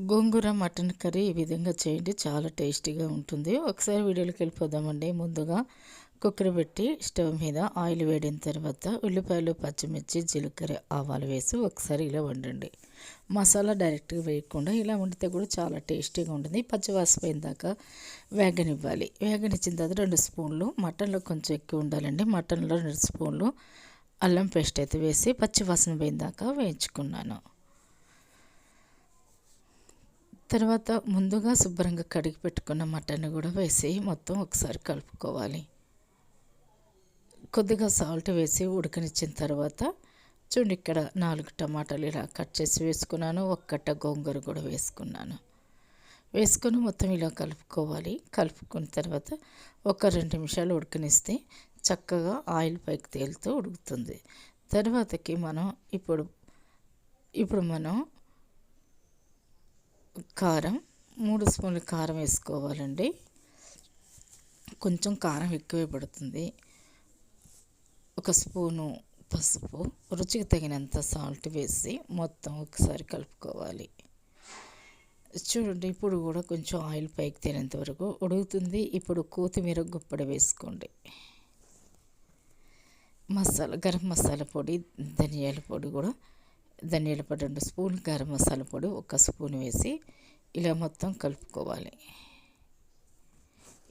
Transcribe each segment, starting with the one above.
గోంగూర mutton curry ఈ విధంగా చేయండి. చాలా టేస్టీగా ఉంటుంది. ఒకసారి వీడియోలోకి వెళ్ళిపోదామండి. ముందుగా కుక్కర్ పెట్టి స్టవ్ మీద ఆయిల్ వేడిన తర్వాత ఉల్లిపాయలు పచ్చిమిర్చి జీలకర్ర ఆవాలు వేసి ఒకసారి ఇలా వండండి. మసాలా డైరెక్ట్గా వేయకుండా ఇలా వండితే కూడా చాలా టేస్టీగా ఉంటుంది. పచ్చివాసిపోయిన దాకా వేగనివ్వాలి. వేగనిచ్చిన తర్వాత రెండు స్పూన్లు మటన్లో కొంచెం ఎక్కువ ఉండాలండి. మటన్లో రెండు స్పూన్లు అల్లం పేస్ట్ అయితే వేసి పచ్చివాసన పోయిన దాకా వేయించుకున్నాను. తర్వాత ముందుగా శుభ్రంగా కడిగి పెట్టుకున్న మటన్ కూడా వేసి మొత్తం ఒకసారి కలుపుకోవాలి. కొద్దిగా సాల్ట్ వేసి ఉడకనిచ్చిన తర్వాత చూడండి ఇక్కడ నాలుగు టమాటాలు ఇలా కట్ చేసి వేసుకున్నాను ఒక్కట గోంగూర కూడా వేసుకున్నాను. వేసుకొని మొత్తం ఇలా కలుపుకోవాలి. కలుపుకున్న తర్వాత ఒక రెండు నిమిషాలు ఉడకనిస్తే చక్కగా ఆయిల్ పైకి తేలుతూ ఉడుకుతుంది. తర్వాతకి మనం ఇప్పుడు ఇప్పుడు మనం కారం మూడు స్పూన్ల కారం వేసుకోవాలండి. కొంచెం కారం ఎక్కువే పడుతుంది. ఒక స్పూను పసుపు రుచికి తగినంత సాల్ట్ వేసి మొత్తం ఒకసారి కలుపుకోవాలి. చూడండి ఇప్పుడు కూడా కొంచెం ఆయిల్ పైకి తినేంత వరకు ఉడుగుతుంది ఇప్పుడు కొత్తిమీర గుప్పడ వేసుకోండి. మసాలా గరం మసాలా పొడి ధనియాల పొడి కూడా ధనియాల పొడి రెండు స్పూన్ గరం మసాలా పొడి ఒక స్పూన్ వేసి ఇలా మొత్తం కలుపుకోవాలి.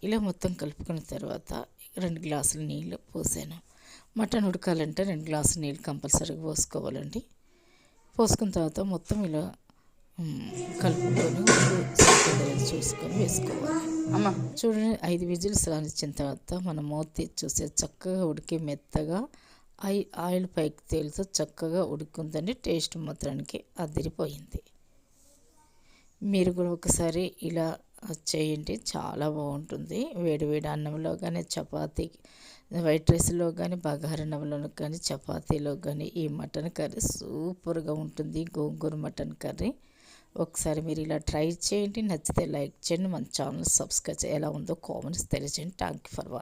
ఇలా మొత్తం కలుపుకున్న తర్వాత రెండు గ్లాసులు నీళ్ళు పోసాను. మటన్ ఉడకాలంటే రెండు గ్లాసులు నీళ్ళు కంపల్సరీగా పోసుకోవాలండి. పోసుకున్న తర్వాత మొత్తం ఇలా కలుపుకొని చూసుకొని వేసుకోవాలి. అమ్మ. చూడండి ఐదు విజిల్స్ రానిచ్చిన తర్వాత మనం మూత చూసే చక్కగా ఉడికి మెత్తగా ఐ ఆయిల్ పైకి తేలుతూ చక్కగా ఉడుకుందండి టేస్ట్ మాత్రానికి అదిరిపోయింది. మీరు కూడా ఒకసారి ఇలా చేయండి చాలా బాగుంటుంది. వేడివేడి అన్నంలో కానీ చపాతీ వైట్ రైస్లో కానీ బగారన్నంలో కానీ చపాతీలో కానీ ఈ మటన్ కర్రీ సూపర్గా ఉంటుంది. Gongura mutton curry. ఒకసారి మీరు ఇలా ట్రై చేయండి. నచ్చితే లైక్ చేయండి. మన ఛానల్ సబ్స్క్రైబ్ ఎలా ఉందో కామెంట్స్ తెలియజేయండి. Thank you for watching